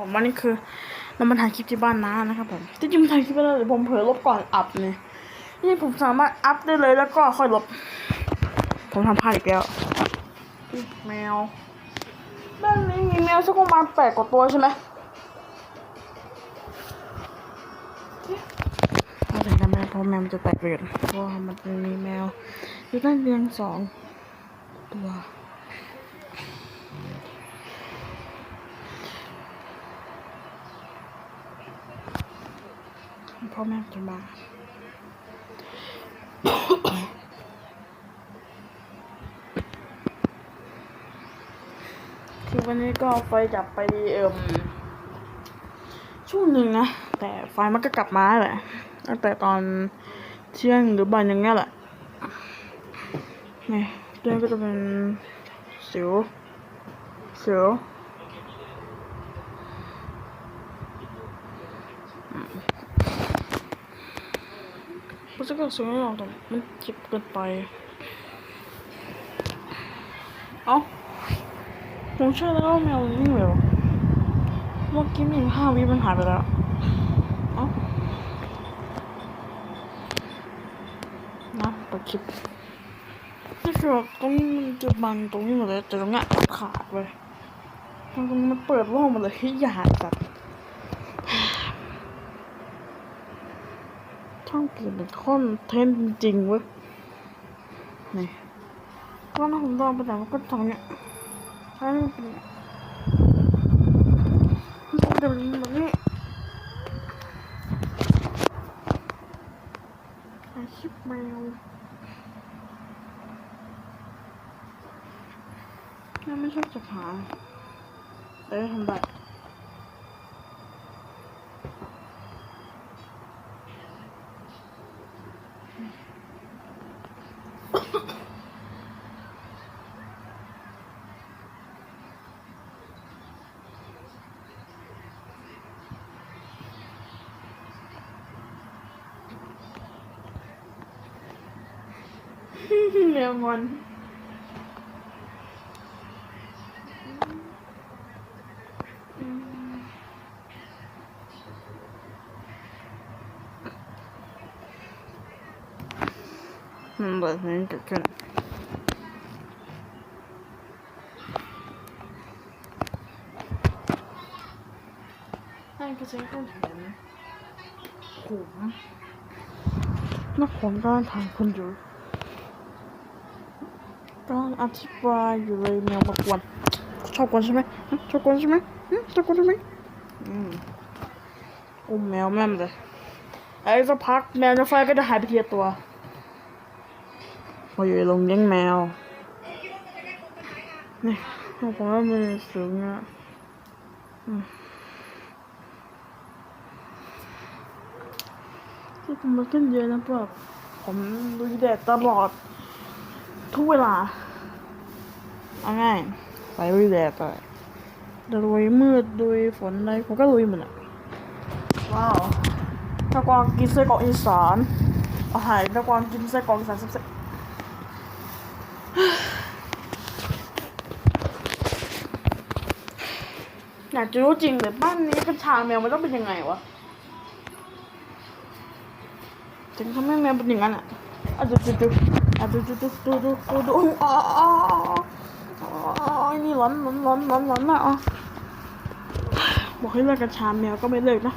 ผมว่านี่คือเรามาถ่ายคลิปที่บ้านน้านะครับผมที่จริงถ่ายคลิปไปแล้วแต่ผมเผลอลบก่อนอัพเนี่ยนี่ผมสามารถอัพได้เลยแล้วก็ค่อยลบ ผมทำพลาดอีกแล้วอุ๊ยแมวบ้านนี้มีแมวสักประมาณแปดกว่าตัวใช่ไหมเราถึงทำไม่ได้เพราะแมวมันจะแตกเรือนเพราะว่ามันมีแมวอยู่ด้านเรียงสองตัว พ่อแม่จะมาคือวันนี้ก็ไฟจับไปเอ่มช่วงหนึ่งนะ แต่ไฟมันก็กลับมาแหละตั้งแต่ตอนเที่ยงหรือบ่ายหนึ่งเนี่ยแหละนี่เรื่องก็จะเป็นสิวสิว รู้สึกว่าสวยไม่ออกแต่มันเจ็บเกินไป เอ้าผมเชื่อแล้วว่าแมวนิ่งเร็วเมื่อกี้มีห้าวิมันหายไปแล้วเอ้านะเปิดคลิปนี่คือแบบตรงนี้มันจะบังตรงนี้หมดเลยแต่ตรงเนี้ยขาดเลยตรงนี้มันเปิดโล่งหมดเลยที่อยากจัดช่อง เปลี่ยนเป็นคอนเทนต์จริงเว้ยนี่ก็นะผมลองไปแต่ก็ทำเนี่ยใช่มันเป็นเนี่ยมันจะเป็นแบบนี้อาชีพแมวน่าไม่ชอบจะหาเอ้ยทำแบบ แมวงอนมันแบบนี้เกิดขึ้นนั่นคือเสียงต้นแขนผมนั กผมก็ถามคุณอยู่กำลังอธิบายอยู่เลยแมวมากวนชอบกวนใช่ไหมชอบกวนใช่ไหมชอบกวนใช่ไหมอืมอุ้มแมวแม่มเลยไอ้สักพักแมวในไฟก็จะหายไปทีละตัวพออยู่ในโรงเลี้ยงแมวนี่บอกว่ามันสูงอะอืมที่ผมมาขึ้นเยอะนะแบบผมลุยแดดตลอด ทุกเวลาเอาง่ายไปลุยแดดไปจะลุยมืดลุยฝนอะไรผมก็ลุยหมดอะว้าวตะกวางกินไส้กรอกอีสานอาหารตะกวางกินไส้กรอกอีสานแซ่บๆอยากจะรู้จริงเลยบ้านนี้กัญชาแมวมันต้องเป็นยังไงวะถึงทำให้แมวเป็นอย่างนั้นอะอะดูดูดู อะดูดูดูดูดูดูดูอ๋ออ๋ออ๋อนี่ร้อนร้อนร้อนร้อนร้อนอะอ๋อบอกให้เลิกกัญชาแมวก็ไม่เลิกนะ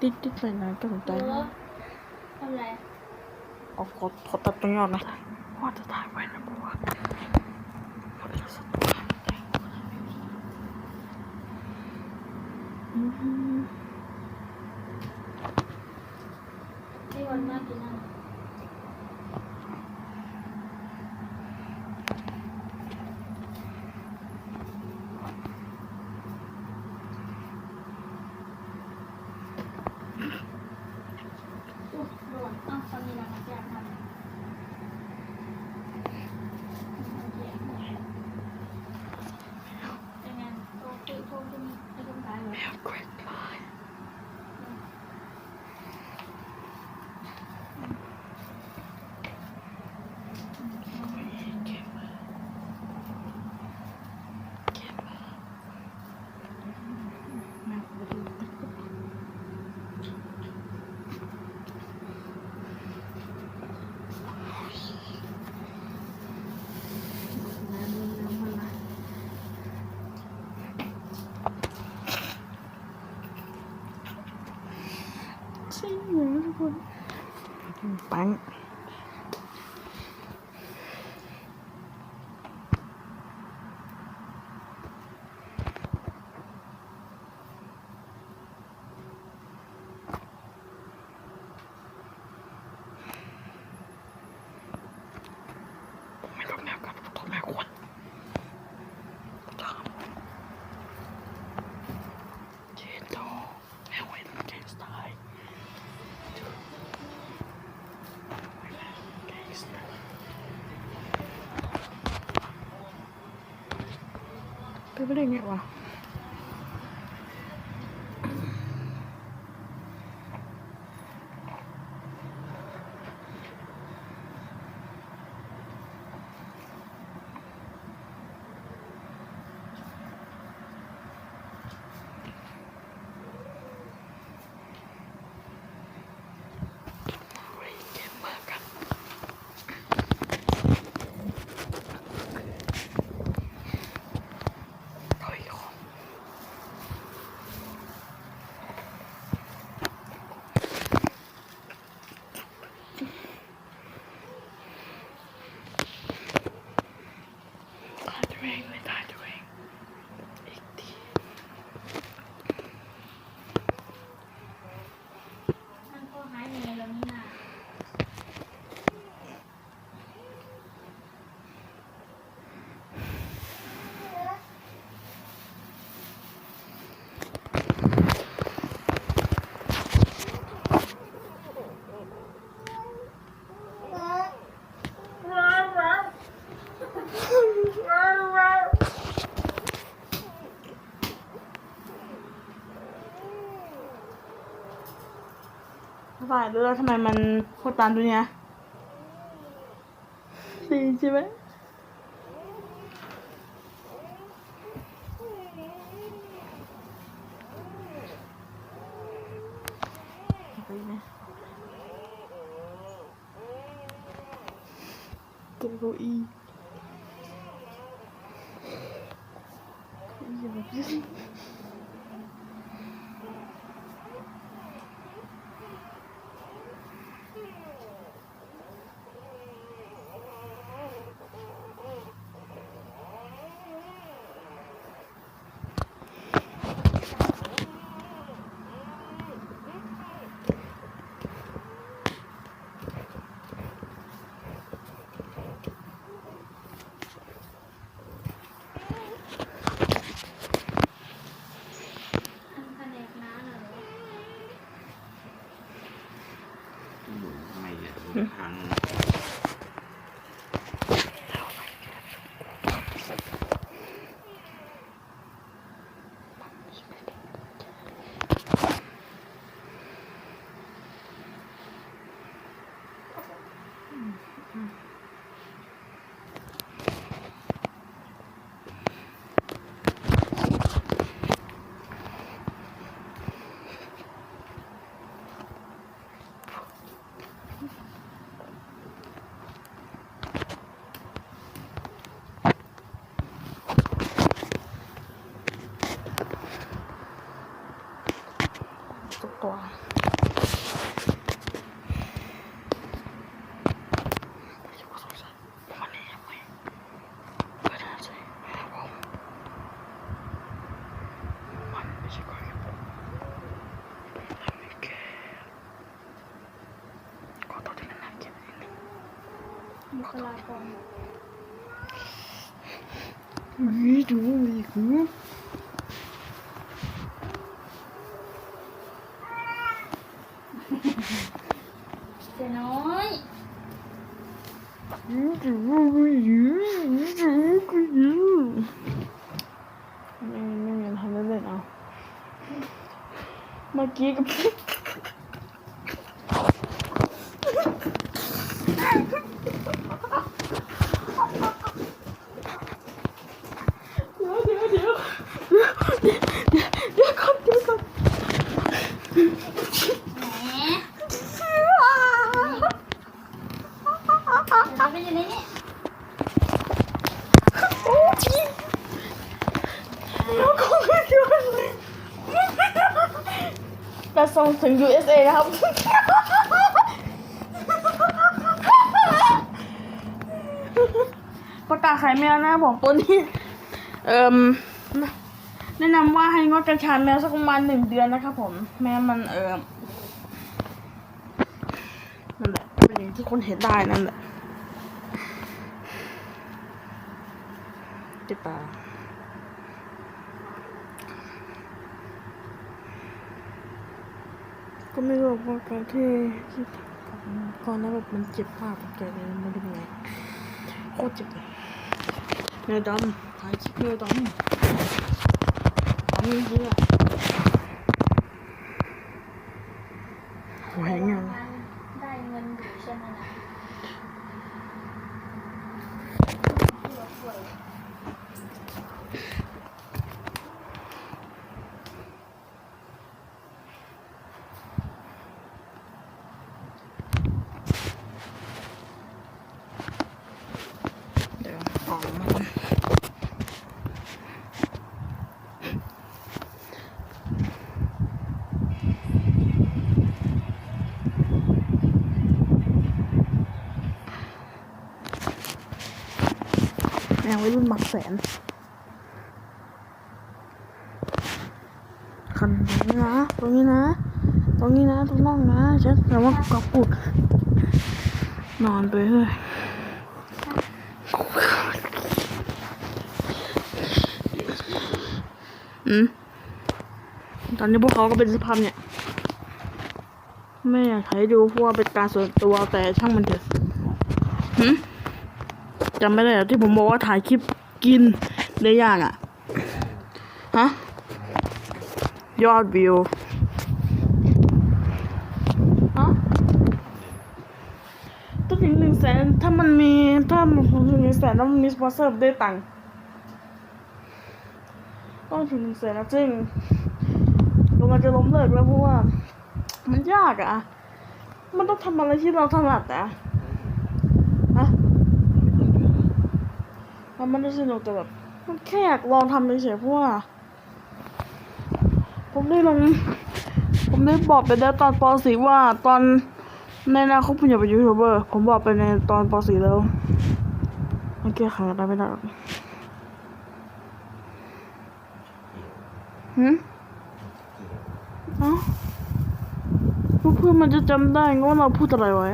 ติ๊ดติ๊ดไปนะก็สนใจนะทำไรออกขอขอตัดตรงนี้ออกนะว่าจะถ่ายไว้ は。 ซื้อไปได้ไงวะ ring with that. แล้วทำไมมันโคตรตามดูเนี่ยสีใช่ไหมตัวกูอีอย่าไป บุคลากรวิดูอีกดูเจ๊น้อยวิดูวิดูวิดูวิดูไม่ไม่เงิทำได้เลยเอาเมื่อกี้กั จะส่งถึง USA นะครับ ประกาศขายแมวนะผมตัวนี้ เอ่มแนะนำว่าให้งดการชาแมวสักประมาณหนึ่งเดือนนะครับผม แม่มันเอ่มนั่นแหละเป็นอย่างที่คนเห็นได้นั่นแหละติดตา ก็ไม่รู้ว่าการที่ที่ก่อนนั้นแบบมันเจ็บมากแกเลยมันเป็นยังไงโคตรเจ็บเลยเนื้อดำถ่ายคลิปเนื้อดำดำเยอะโหแหงยัง ได้เงินอยู่ใช่ไหมนะ เดี๋ยวออกมา แนววัยรุ่นหมักแสน คันตรงนี้นะ ตรงนี้นะ ตรงนี้นะ ตรงน่องนะฉันแต่ว่ากระปุกนอนไปเลยอืมตอนนี้พวกเขาก็เป็นสภาพเนี่ย ไม่อยากให้ดูเพราะว่าเป็นการส่วนตัวแต่ช่างมันเถอะหืม จำไม่ได้ที่ผมบอกว่าถ่ายคลิปกินได้ยากอะ ฮะ ยอดวิว ฮะต้องถึงหนึ่งแสนถ้ามันมีถ้ามันถึงหนึ่งแสนแล้วมันมีสปอนเซอร์ได้ตังค์ต้องถึงหนึ่งแสนนะซึ่งเรามันจะล้มเลิกแล้วเพราะว่า มันยากอะมันต้องทำอะไรที่เราถนัดอะฮะ มันไม่ได้สนุกแต่แบบ มันแค่อยากลองทำเฉยๆเพราะว่า ผมได้ลง ผมได้บอกไปแล้วตอนป .4 ว่าตอนในอนาคตผมอยากเป็นยูทูบเบอร์ ผมบอกไปในตอนป .4 แล้วมันแก้ไขอะไรไม่ได้หรอกหืมเอ้าเพื่อนๆมันจะจำได้ว่าเราพูดอะไรไว้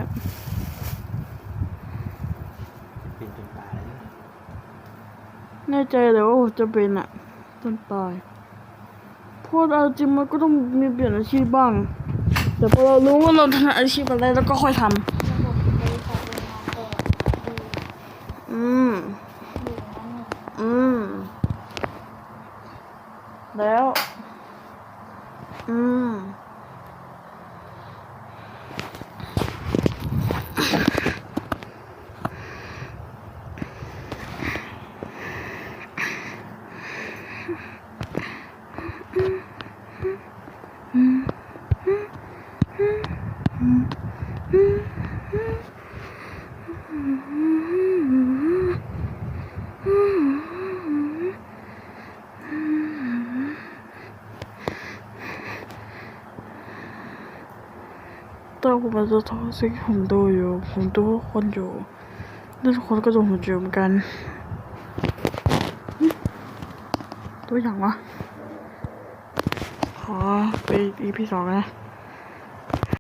เป็นจนตายแล้ว แน่ใจเลยว่าจะเป็นอะจนตายเพราะเอาจริงมันก็ต้องมีเปลี่ยนอาชีพบ้าง แต่พอเรารู้ว่าเราถนัดอาชีพอะไรแล้วก็ค่อยทำอืม อืม แล้ว ตอนผมมาจะท้อสิ่งผมดูอยู่ ผมดูคนอยู่แล้วทุกคนก็ดูผมอยู่เหมือนกัน ตัวอย่างวะขอไป EP สองนะ